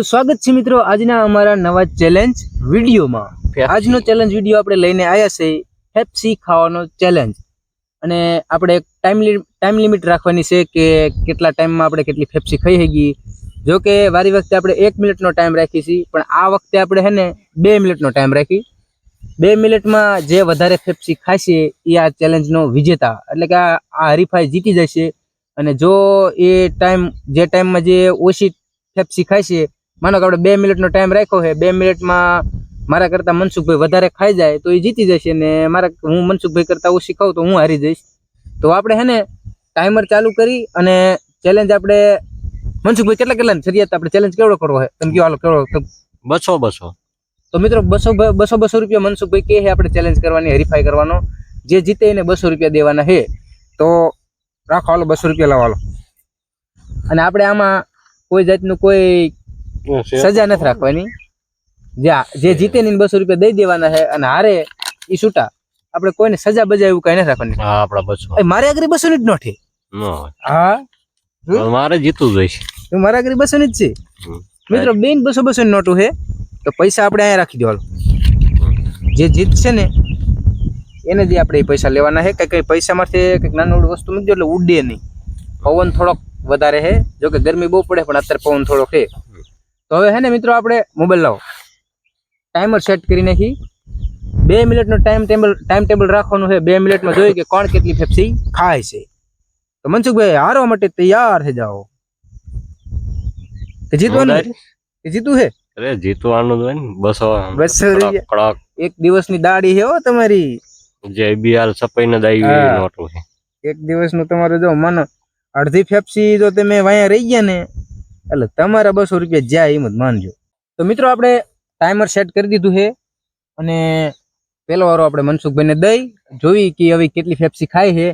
તો સ્વાગત છે મિત્રો આજના અમારા નવા ચેલેન્જ વિડીયોમાં. આજનો ચેલેન્જ વીડિયો આપણે લઈને આવ્યા છે હેપ્સી ખાવાનો ચેલેન્જ અને આપણે એક ટાઈમ ટાઈમ લિમિટ રાખવાની છે કે કેટલા ટાઈમમાં આપણે કેટલી ફેપ્સી ખાઈ ગઈ જો કે વારી વખતે આપણે એક મિનિટનો ટાઈમ રાખી છીએ પણ આ વખતે આપણે હે ને બે મિનિટનો ટાઈમ રાખી. બે મિનિટમાં જે વધારે ફેપ્સી ખાશે એ આ ચેલેન્જનો વિજેતા. એટલે કે આ હરીફાઈ જીતી જશે. અને જો એ ટાઈમ જે ટાઈમમાં જે ઓછી ફેપ્સી ખાય છે માનો કે આપણે બે મિનિટનો ટાઈમ રાખ્યો છે બે મિનિટમાં મારા કરતાં મનસુખભાઈ વધારે ખાઈ જાય તો એ જીતી જશે ને મારા હું મનસુખભાઈ કરતાં ઓછી ખાઉં તો હું હારી જઈશ. તો આપણે હે ને ટાઈમર ચાલુ કરી અને ચેલેન્જ આપણે મનસુખભાઈ કેટલા કેટલા શરિયાત આપણે ચેલેન્જ કેવડો કરવો હોય તમે કહો હાલો કેવડો બસો બસો. તો મિત્રો બસો બસો બસો રૂપિયા મનસુખભાઈ કે છે આપણે ચેલેન્જ કરવાની હરીફાઈ કરવાનો. જે જીતે એને બસો રૂપિયા દેવાના છે. તો રાખો હાલો બસો રૂપિયા લાવો હાલો. અને આપણે આમાં કોઈ જાતનું કોઈ સજા નથી રાખવાની. જે જીતે ને બસો રૂપિયા દઈ દેવાના છે અને હારે એ છૂટા. આપણે કોઈને સજા બજા એવું કઈ નથી રાખવાની. હા આપડા બસો. મારે આગળ બસો ની જ નોઠી. છે હા? મારે જીતવું જોઈશે. મારે આગળ બસો ની જ છે. મિત્રો બેન બસો બસો ની નોટું છે. તો પૈસા આપણે અહીંયા રાખી દેવાનું જે જે જીતશે ને એને જે આપણે પૈસા લેવાના છે કઈ કઈ પૈસામાંથી કંઈક નાનું વસ્તુ મૂકજો એટલે ઉડે નહીં. પવન થોડોક વધારે છે. જો કે ગરમી બહુ પડે પણ અત્યારે પવન થોડોક છે. તો હવે હે ને મિત્રો આપણે મોબાઈલ લાવો. ટાઈમર સેટ કરી નાખી. બે મિનિટનો ટાઈમ ટેબલ ટાઈમ ટેબલ રાખવાનું છે. બે મિનિટમાં જોઈએ કે કોણ કેટલી ફેફસી ખાય છે. તો મનસુખભાઈ હારવા માટે તૈયાર થઈ જાઓ. કે જીતવાનું છે? કે જીતવું છે? અરે જીતવાનું જ હોય ને. બસો બસો રૂપિયા. કડક એક દિવસની દાડી છે હો તમારી. જે બીઆર સપાઈ ને દાઈ હા. નોટું છે. એક દિવસનું તમારું જો માનો અડધી ફેફસી જો તમે વાયા રહી ગયા ને. એટલે તમારા બસો રૂપિયા જ્યાં એમ જ માનજો. તો મિત્રો આપણે ટાઈમર સેટ કરી દીધું છે અને પહેલો વારો આપણે મનસુખભાઈને દઈ. જોઈ કે હવે કેટલી ફેપ્સી ખાય છે.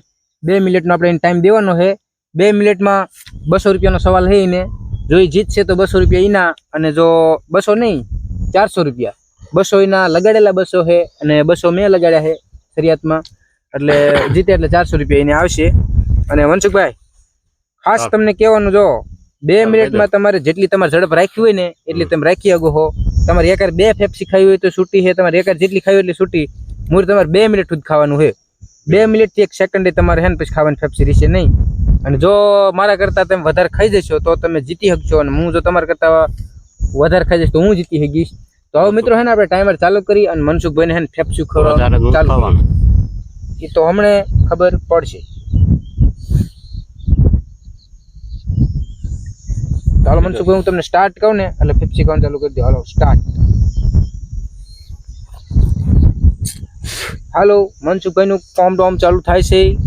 બે મિનિટનો આપણે એને ટાઈમ દેવાનો છે. બે મિનિટમાં બસો રૂપિયાનો સવાલ છે એને. જો એ જીતશે તો બસો રૂપિયા એના અને જો બસો નહીં ચારસો રૂપિયા. બસો એના લગાડેલા બસો છે અને બસો મેં લગાડ્યા છે શરિયાતમાં એટલે જીતે એટલે ચારસો રૂપિયા એને આવશે. અને મનસુખભાઈ ખાસ તમને કહેવાનું જો બે મિનિટમાં તમારે જેટલી તમારે ઝડપ રાખવી હોય ને એટલી તમે રાખી શકો હો. તમારે એકાર બે ફેફસી ખાવી હોય તો છૂટી છે તમારે એકાર જેટલી ખાવી હોય એટલી છૂટી. મૂળ તમારે બે મિનિટ સુધી ખાવાનું છે. બે મિનિટથી એક સેકન્ડે તમારે હે ને પછી ખાવાની ફેફસી રહેશે નહીં. અને જો મારા કરતાં તમે વધારે ખાઈ જશો તો તમે જીતી શકશો અને હું જો તમારા કરતાં વધારે ખાઈ જઈશ તો હું જીતી શકીશ. તો હવે મિત્રો હે ને આપણે ટાઈમર ચાલુ કરી અને મનસુખભાઈને હે ને ફેફસી વધારે ખવડાવવાનું ચાલુ એ તો હમણે ખબર પડશે. તો હાલો મનસુખ હું તમને સ્ટાર્ટ કહું ને એટલે ફિફ્ટી કાઉન્ટ ચાલુ કરી દો. હાલો સ્ટાર્ટ હાલો મનસુખભાઈનું કોમ ડોમ ચાલુ થાય છે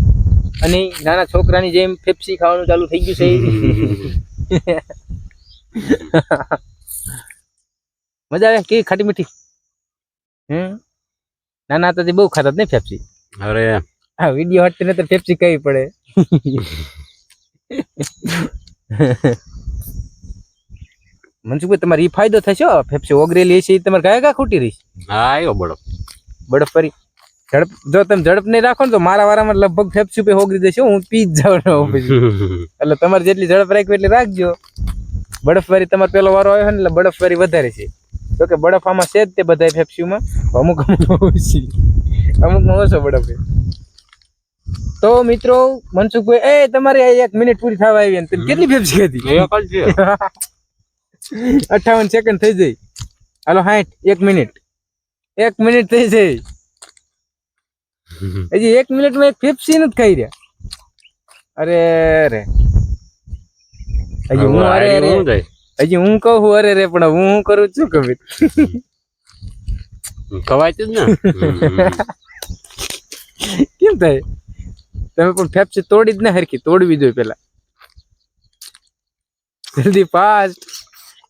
અને નાના છોકરાની જેમ ફેફસી ખાવાનું ચાલુ થઈ ગયું છે. મજા આવે? કેવી ખાટી મીઠી? હમ? નાના હતા બહુ ખાતા નહીં ફેફસી અરે. હા વીડિયો હટતી ને તો પેપ્સી કઈ પડે. મનસુખભાઈ તમારે ઈ ફાયદો થશે ફેફસી ઓગરેલી છે તમારે ગાય ગા ખૂટી રહી હા એવો બળપ બરફ ફરી. ઝડપ જો તમે ઝડપ નહીં રાખો ને તો મારા વારામાં લગભગ ફેફસી પે ઓગરી દેશે હું પી જ જાઉં એટલે તમારે જેટલી ઝડપ રાખવી એટલી રાખજો. બરફવારી તમારે પેલો વારો આવ્યો ને એટલે બળફવારી વધારે છે. તો કે બળફ આમાં છે જ તે બધા ફેફસીમાં અમુક અમુક ઓછી. અમુકમાં ઓછો બળફ તો મિત્રો મનસુખભાઈ એ તમારી એક મિનિટ પૂરી થવા આવી કેટલી ફેફસી હતી અઠાવન સેકન્ડ થઈ જાય. હાલો હાઠ એક મિનિટ. એક મિનિટ થઈ જાય. હજી એક મિનિટમાં એક ફેફસી નથી ખાઈ રહ્યા. અરે રે હજી હું અરે રે હજી હું કહું છું અરે રે પણ હું હું કરું છું કબીર ખવાય જ ને? કેમ થાય? તમે પણ ફેફસી તોડી જ ને હરખી તોડવી જોઈએ પેલા. જલ્દી ફાસ્ટ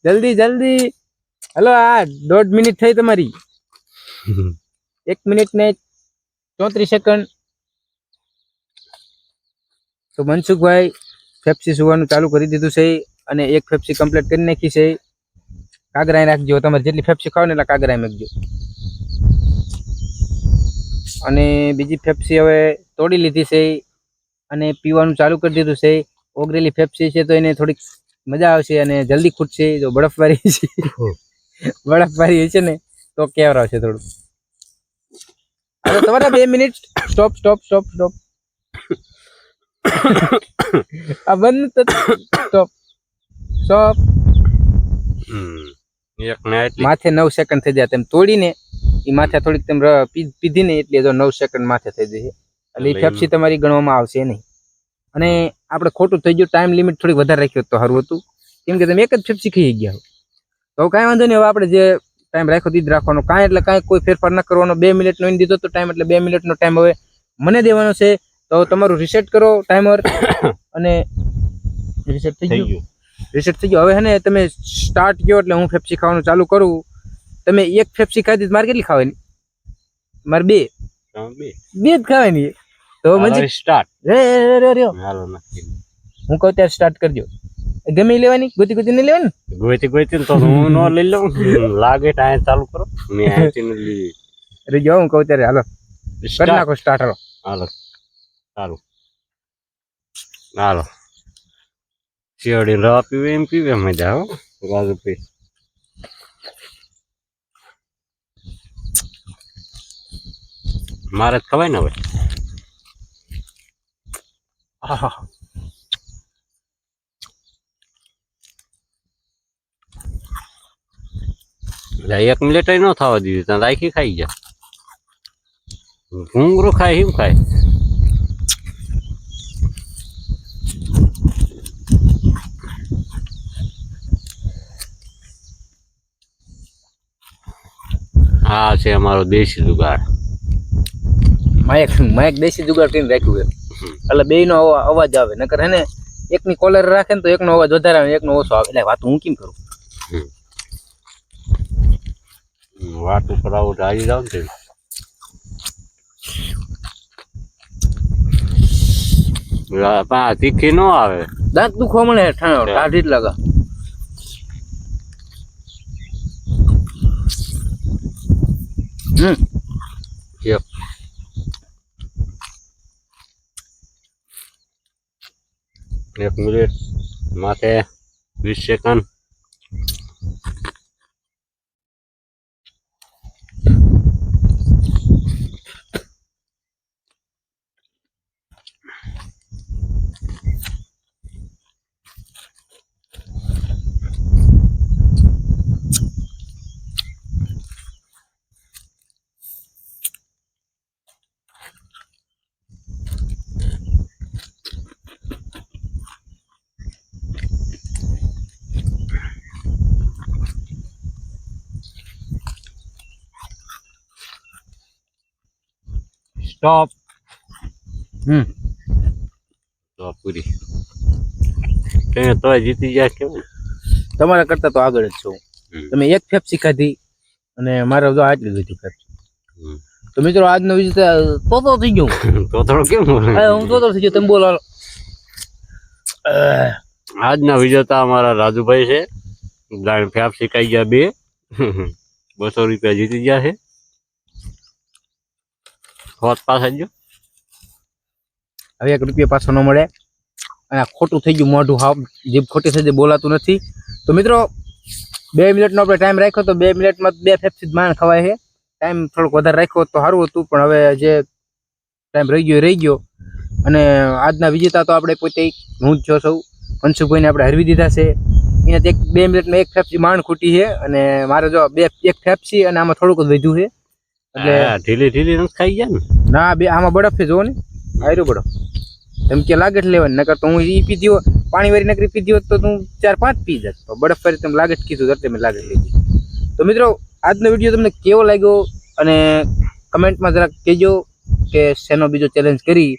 જલ્દી જલ્દી. હલો આ દોઢ મિનિટ થઈ તમારી. એક મિનિટ ને ચોત્રીસ સેકન્ડ. તો મનસુખભાઈ ફેપ્સી સુવાનું ચાલુ કરી દીધું છે અને એક ફેપ્સી કમ્પ્લીટ કરી નાખી છે. કાગરાઈ રાખજો તમારે જેટલી ફેપ્સી ખાવ ને એટલા કાગરાઈ નાખજો અને બીજી ફેપ્સી હવે તોડી લીધી છે અને પીવાનું ચાલુ કરી દીધું છે. ઓગરેલી ફેપ્સી છે તો એને થોડીક મજા આવશે અને જલ્દી ખૂટશે જો બરફવારી છે. બરફવારી છે ને તો કેવરાવશે થોડું હાલો તમારા બે minute stop stop stop stop આ બંધ સ્ટોપ સ્ટોપ એક મિનિટ માથે નવ સેકન્ડ થઈ જાય તેમ તોડીને એ માથે થોડીક તેમ ર- પી- પીધી ને એટલે જો નવ સેકન્ડ માથે થઈ જશે. એટલે એ ફેફસી તમારી ગણવામાં આવશે નહીં. અને આપણે ખોટું થઈ ગયું ટાઈમ લિમિટ થોડીક વધારે રાખ્યો તો સારું હતું. કેમ કે તમે એક જ ફેફસી ખાઈ ગયા તો કાંઈ વાંધો નહીં હવે આપણે જે ટાઈમ રાખ્યો તે જ રાખવાનો. કાંઈ એટલે કાંઈ કોઈ ફેરફાર ન કરવાનો. બે મિનિટનો એને દીધો તો ટાઈમ એટલે બે મિનિટનો ટાઈમ હવે મને દેવાનો છે. તો તમારું રિસેટ કરો ટાઈમર અને રિસેટ થઈ ગયું? રિસેટ થઈ ગયો. હવે હે ને તમે સ્ટાર્ટ કયો એટલે હું ફેફસી ખાવાનું ચાલુ કરું. તમે એક ફેફસી ખાધી મારે કેટલી ખાવાની? મારે બે. બે. બે જ ખાવાની. તો મજી સ્ટાર્ટ રે રે રે રે હાલો નક્કી. હું કહું ત્યારે સ્ટાર્ટ કરજો. ગમે ઈ લેવાની? ગોતી ગોતી નહીં લેવાની? ગોઈતી ગોઈતી ને તો હું નો લઈ લઉં. લાગે ટાઈમ ચાલુ કરો. મેં અહીંથી ને લીધી. અરે જો હું કહું ત્યારે હાલો. કરી Start. નાખો સ્ટાર્ટ હાલો. હાલો ચાલુ. હાલો. શિયાળી રવા પીવે એમ પીવે મજા હો. રાજુ પી મારે જ ખવાય ને હવે? આહા. એક મિનિટ ન થવા દીધી, ત્યાં રાખી ખાઈ જા. ઘૂંગરું ખાય એમ ખાય? આ છે અમારો દેશી જુગાડ માયક દેશી જુગાડ કરીને રાખ્યું એટલે બે નો અવાજ આવે. નકર હેને એકની કોલર રાખે ને તો એકનો અવાજ વધારે આવે એકનો ઓછો આવે. એટલે વાત હું કેમ કરું? વાત ઉપર આવું આવી જાવ ને તીખી નો આવે. દાંત દુખવા મળે ટાઢી જ લગા. હમ. એક મિનિટ માથે વીસ સેકન્ડ સ્ટોપ હમ. સ્ટોપ પૂરી. તમે તોય જીતી જાય કેવું તમારા કરતા તો આગળ જ છો. તમે એક ફેફસી ખાધી અને મારે તો આટલી લીધી ફેફસી તો મિત્રો આજનો વિજેતા તો તો થઈ ગયો. તો કેમ હું તો તો થઈ ગયો તમે બોલો આજના વિજેતા અમારા રાજુભાઈ છે. દાણ ખાઈ ગયા બે. બસો રૂપિયા જીતી ગયા છે. હોત પાછા જો. હવે એક રૂપિયા પાછો ન મળે. અને ખોટું થઈ ગયું મોઢું હાવ. જીભ ખોટી થઈ બોલાતું નથી. તો મિત્રો, બે મિનિટનો આપણે ટાઈમ રાખ્યો તો બે મિનિટમાં બે ફેફસી માણ ખવાય છે. ટાઈમ થોડોક વધારે રાખ્યો તો સારું હતું, પણ હવે જે ટાઈમ રહી ગયો રહી ગયો. અને આજના વિજેતા તો આપણે પોતે હું જ છો સૌ. મનસુખભાઈને આપણે હરવી દીધા છે. એના એક બે મિનિટમાં એક ફેફસી માણ ખૂટી છે. અને મારે જો બે, એક ફેફસી અને આમાં થોડુંક જ વધ્યું છે. એટલે ઢીલી ઢીલી નથી ખાઈ ગયા ને? ના બે આમાં બરફ જોવો ને. આયરો બરફ. એમ કે લાગે લેવાની નકર તો હું ઈ પીધી હોત પાણી વાળી નકરી પીધી હોત તો તું ચાર પાંચ પી જાત. તો બરફ ફરી તમે લાગે કીધું ધરતે મેં લાગે લીધી તો મિત્રો આજનો વીડિયો તમને કેવો લાગ્યો? અને કમેન્ટમાં જરાક કહેજો કે શેનો બીજો ચેલેન્જ કરી.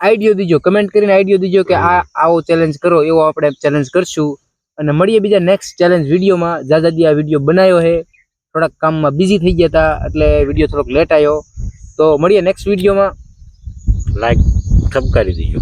આઈડિયો દીજો કમેન્ટ કરીને આઈડિયો દીજો કે આ આવો ચેલેન્જ કરો એવો આપણે ચેલેન્જ કરશું. અને મળીએ બીજા નેક્સ્ટ ચેલેન્જ વિડીયોમાં. જાજાદી આ વીડિયો બનાવ્યો છે થોડાક કામમાં બિઝી થઈ ગયા હતા, એટલે વીડિયો થોડોક લેટ આવ્યો તો મળીએ નેક્સ્ટ વિડીયોમાં લાઈક સબ કરી દીજો.